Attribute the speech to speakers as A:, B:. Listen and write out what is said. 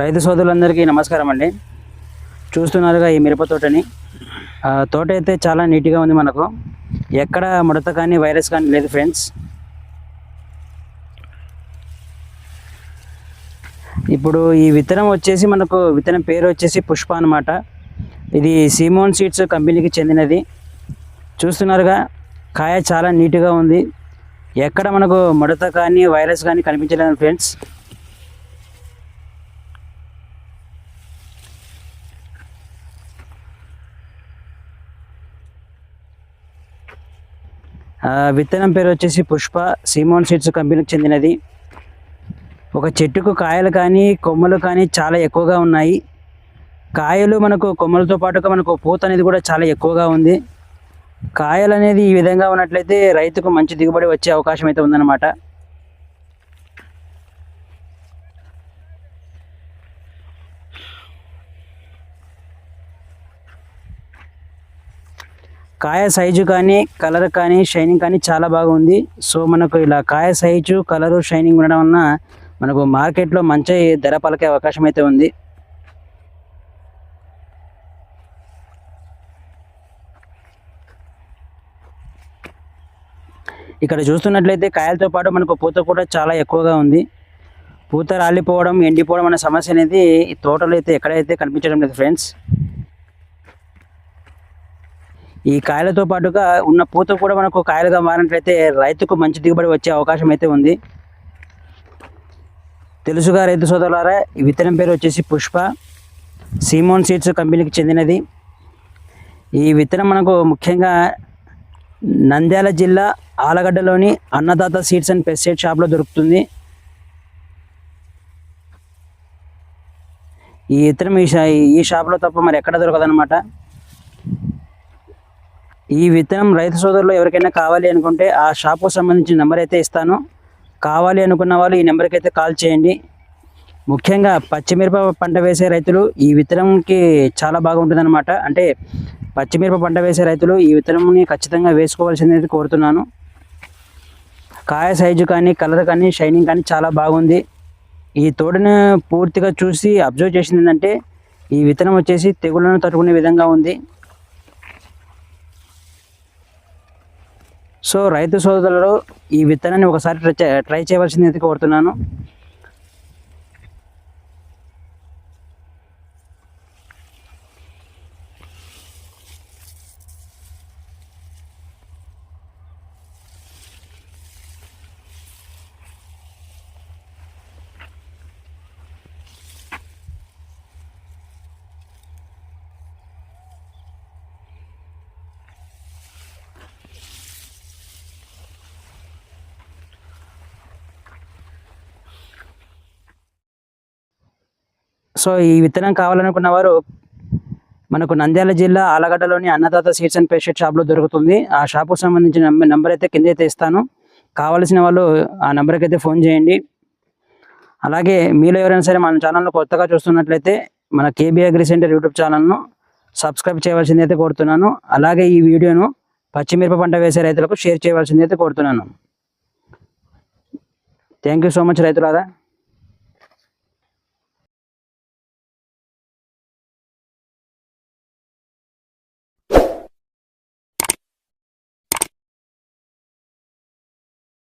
A: రైతు సోదరులందరికీ నమస్కారం అండి. చూస్తున్నారుగా ఈ మిరప తోటని. తోట అయితే చాలా నీట్గా ఉంది మనకు. ఎక్కడ ముడత కానీ వైరస్ కానీ లేదు ఫ్రెండ్స్. ఇప్పుడు ఈ విత్తనం వచ్చేసి మనకు విత్తనం పేరు వచ్చేసి పుష్ప అన్నమాట. ఇది సీమోన్ సీడ్స్ కంపెనీకి చెందినది. చూస్తున్నారుగా కాయ చాలా నీట్గా ఉంది. ఎక్కడ మనకు ముడత కానీ వైరస్ కానీ కనిపించలేదు ఫ్రెండ్స్. విత్తనం పేరు వచ్చేసి పుష్ప. సీమోన్ సీడ్స్ కంపెనీకి చెందినది. ఒక చెట్టుకు కాయలు కానీ కొమ్మలు కానీ చాలా ఎక్కువగా ఉన్నాయి. కాయలు మనకు కొమ్మలతో పాటుగా మనకు పూత అనేది కూడా చాలా ఎక్కువగా ఉంది. కాయలు అనేది ఈ విధంగా ఉన్నట్లయితే రైతుకు మంచి దిగుబడి వచ్చే అవకాశం అయితే ఉందన్నమాట. కాయ సైజు కానీ కలర్ కానీ షైనింగ్ కానీ చాలా బాగుంది. సో మనకు ఇలా కాయ సైజు కలరు షైనింగ్ ఉండడం వలన మనకు మార్కెట్లో మంచి ధర పలికే అవకాశం అయితే ఉంది. ఇక్కడ చూస్తున్నట్లయితే కాయలతో పాటు మనకు పూత కూడా చాలా ఎక్కువగా ఉంది. పూత రాలిపోవడం ఎండిపోవడం అనే సమస్య అనేది ఈ తోటలో అయితే ఎక్కడైతే కనిపించడం లేదు ఫ్రెండ్స్. ఈ కాయలతో పాటుగా ఉన్న పూత కూడా మనకు కాయలుగా మారినట్లయితే రైతుకు మంచి దిగుబడి వచ్చే అవకాశం అయితే ఉంది. తెలుసుగా రైతు సోదరులారా ఈ విత్తనం పేరు వచ్చేసి పుష్ప. సీమోన్ సీడ్స్ కంపెనీకి చెందినది. ఈ విత్తనం మనకు ముఖ్యంగా నంద్యాల జిల్లా ఆలగడ్డలోని అన్నదాత సీడ్స్ అండ్ పెస్టిసైడ్ షాప్లో దొరుకుతుంది. ఈ విత్తనం ఈ ఈ షాప్లో తప్ప మరి ఎక్కడ దొరకదనమాట ఈ విత్తనం రైతు సోదరులు ఎవరికైనా కావాలి అనుకుంటే ఆ షాప్కు సంబంధించిన నెంబర్ అయితే ఇస్తాను. కావాలి అనుకున్న వాళ్ళు ఈ నెంబర్కి అయితే కాల్ చేయండి. ముఖ్యంగా పచ్చిమిరప పంట వేసే రైతులు ఈ విత్తనంకి చాలా బాగుంటుందన్నమాట. అంటే పచ్చిమిరప పంట వేసే రైతులు ఈ విత్తనంని ఖచ్చితంగా వేసుకోవాల్సింది కోరుతున్నాను. కాయ సైజు కానీ కలర్ కానీ షైనింగ్ కానీ చాలా బాగుంది. ఈ తోటను పూర్తిగా చూసి అబ్జర్వ్ చేసింది ఏంటంటే ఈ విత్తనం వచ్చేసి తెగుళ్ళను తట్టుకునే విధంగా ఉంది. సో రైతు సోదరులు ఈ విత్తనాన్ని ఒకసారి ట్రై చే- ట్రై చేయవలసింది ఎందుకు కోరుతున్నాను. సో ఈ విత్తనం కావాలనుకున్న వారు మనకు నంద్యాల జిల్లా ఆలగడ్డలోని అన్నదాత సీడ్స్ అండ్ పేషెంట్ షాప్లో దొరుకుతుంది. ఆ షాప్కు సంబంధించిన నెంబర్ అయితే కింద అయితే ఇస్తాను. కావలసిన వాళ్ళు ఆ నెంబర్కి అయితే ఫోన్ చేయండి. అలాగే మీలో ఎవరైనా సరే మన ఛానల్ను కొత్తగా చూస్తున్నట్లయితే మన కేబీ అగ్రి సెంటర్ యూట్యూబ్ ఛానల్ను సబ్స్క్రైబ్ చేయవలసింది అయితే కోరుతున్నాను. అలాగే ఈ వీడియోను పచ్చిమిరప పంట వేసే రైతులకు షేర్ చేయవలసింది అయితే కోరుతున్నాను. Thank you so much రైతులారా.